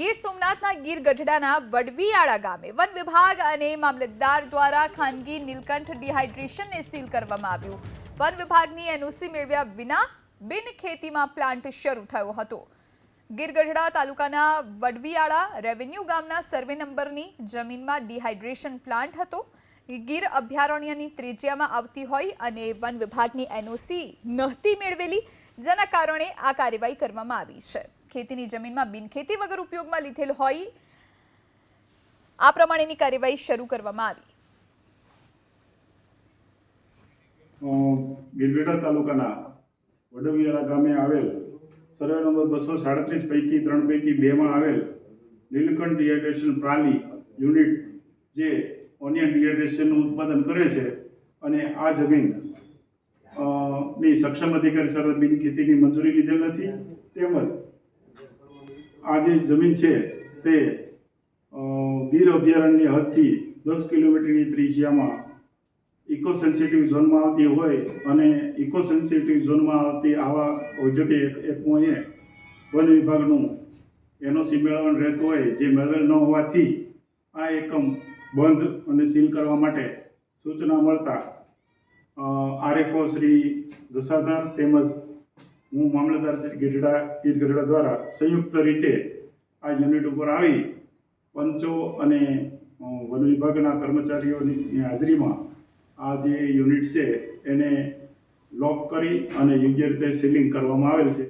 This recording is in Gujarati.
ગીર સોમનાથના ગીર ગઢડાના વડવીયાળા ગામે વન વિભાગ અને મામલતદાર દ્વારા ખાનગી નીલકંઠ ડિહાઇડ્રેશનને સીલ કરવામાં આવ્યું. વન વિભાગની એનઓસી મેળવ્યા વિના બિન ખેતીમાં પ્લાન્ટ શરૂ થયો હતો. ગીર ગઢડા તાલુકાના વડવીયાળા રેવન્યુ ગામના સર્વે નંબરની જમીનમાં ડિહાઇડ્રેશન પ્લાન્ટ હતો. ગીર અભયારણ્યની ત્રિજ્યામાં આવતી હોય અને વન વિભાગની એનઓસી નહોતી મેળવેલી, જેના કારણે આ કાર્યવાહી કરવામાં આવી છે. ખેતીની જમીનમાં બિનખેતી વગર ઉપયોગમાં લીધેલ હોય આ પ્રમાણેની કાર્યવાહી શરૂ કરવામાં આવી. અ, તાલુકાના વડવિયાળા ગામે આવેલ સર્વે નંબર બસો સાડત્રીસ પૈકી ત્રણ પૈકી બેમાં આવેલ નીલકંઠ ડિહાઇડ્રેશન પ્રાલી યુનિટ જે ઓનિયન ડિહાઇડ્રેશનનું ઉત્પાદન કરે છે અને આ જમીનની સક્ષમ અધિકારી સરહદ બિન ખેતીની મંજૂરી લીધેલ નથી. તેમજ આ જે જમીન છે તે ગીર અભયારણ્યની હદથી દસ કિલોમીટરની ત્રિજ્યામાં ઇકો સેન્સિટિવ ઝોનમાં આવતી હોય અને ઇકો સેન્સિટિવ ઝોનમાં આવતી આવા ઔદ્યોગિક એકમોએ વન વિભાગનું એનઓસી મેળવવાનું રહેતું હોય, જે મેળવેલ ન હોવાથી આ એકમ બંધ અને સીલ કરવા માટે સૂચના મળતા આરએફઓ શ્રી જસાધર તેમજ હું મામલતદાર શ્રી ગઢડા ગીર ગઢડા દ્વારા સંયુક્ત રીતે આ યુનિટ ઉપર આવી પંચો અને વન વિભાગના કર્મચારીઓની હાજરીમાં આ જે યુનિટ છે એને લોક કરી અને યોગ્ય રીતે સીલિંગ કરવામાં આવેલ છે.